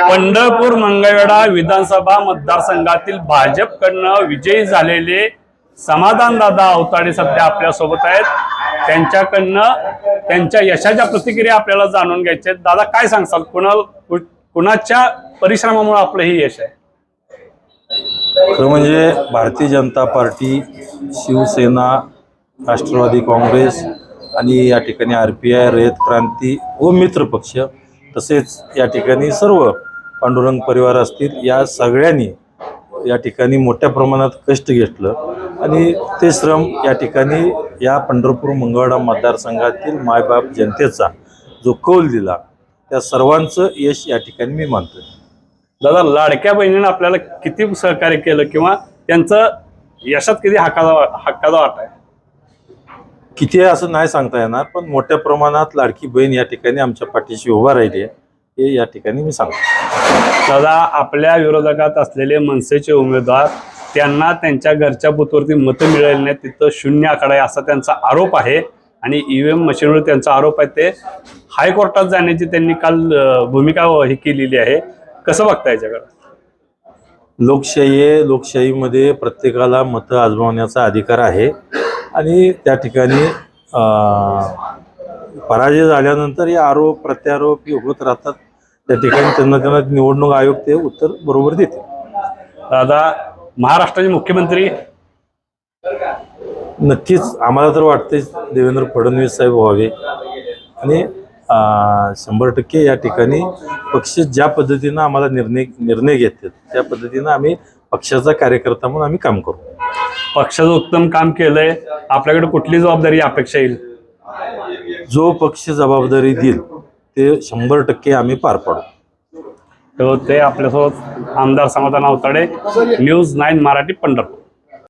पंढरपूर मंगळवेढा विधानसभा मतदारसंघातील भाजपकडनं विजयी झालेले समाधान दादा अवताडे सध्या आपल्यासोबत आहेत. त्यांच्याकडनं त्यांच्या यशाच्या प्रतिक्रिया आपल्याला जाणून घ्यायच्या आहेत. दादा काय सांगसाल? कुणा कुणाच्या परिश्रमामुळे आपलं हे यश आहे? खरं म्हणजे भारतीय जनता पार्टी शिवसेना राष्ट्रवादी काँग्रेस आणि या ठिकाणी R P I Rayat Kranti व मित्र पक्ष तसेच या ठिकाणी सर्व पांडुरंग परिवार असतील या सगळ्यांनी या ठिकाणी मोठ्या प्रमाणात कष्ट घेतलं. आणि ते श्रम या ठिकाणी या पंढरपूर मंगळवाडा मतदारसंघातील मायबाप जनतेचा जो कौल दिला त्या सर्वांचं यश या ठिकाणी मी मानतो दादा लाडक्या बहिणीनं आपल्याला किती सहकार्य केलं किंवा त्यांचं यशात किती हक्काचा हक्काचा वाटा आहे किती आहे असं नाही सांगता येणार पण मोठ्या प्रमाणात लाडकी बहीण या ठिकाणी आमच्या पाठीशी उभा राहिली आहे. हे या ठिकाणी मी सांगतो. दादा आपल्या विरोधकात असलेले मनसेचे उमेदवार त्यांना त्यांच्या घरच्या बूथवरती मतं मिळाली नाही तिथं शून्य आकडा आहे असा त्यांचा आरोप आहे. आणि ईव्हीएम मशीनवर त्यांचा आरोप आहे ते हायकोर्टात जाण्याची त्यांनी काल भूमिका ही केलेली आहे. कसं बघता याच्याकडे? लोकशाही आहे लोकशाहीमध्ये प्रत्येकाला मतं आजमावण्याचा अधिकार आहे. आणि त्या ठिकाणी पराजय झाल्यानंतर हे आरोप प्रत्यारोप हे होत राहतात. त्या ठिकाणी त्यांना त्यांना निवडणूक आयोग ते उत्तर बरोबर देते दादा महाराष्ट्राचे मुख्यमंत्री? नक्कीच आम्हाला तर वाटतेच देवेंद्र फडणवीस साहेब व्हावे. आणि शंभर टक्के या ठिकाणी पक्ष ज्या पद्धतीनं आम्हाला निर्णय निर्णय घेतात त्या पद्धतीनं आम्ही पक्षाचा कार्यकर्ता म्हणून आम्ही काम करू. पक्षाचं उत्तम काम केलंय. आपल्याकडे कुठली जबाबदारी अपेक्षा येईल? जो पक्ष जबाबदारी देईल ते शंभर टक्के आम्ही पार पाडू. तर ते आपल्यासोबत आमदार समाधान अवताडे न्यूज नाईन मराठी पंढरपूर.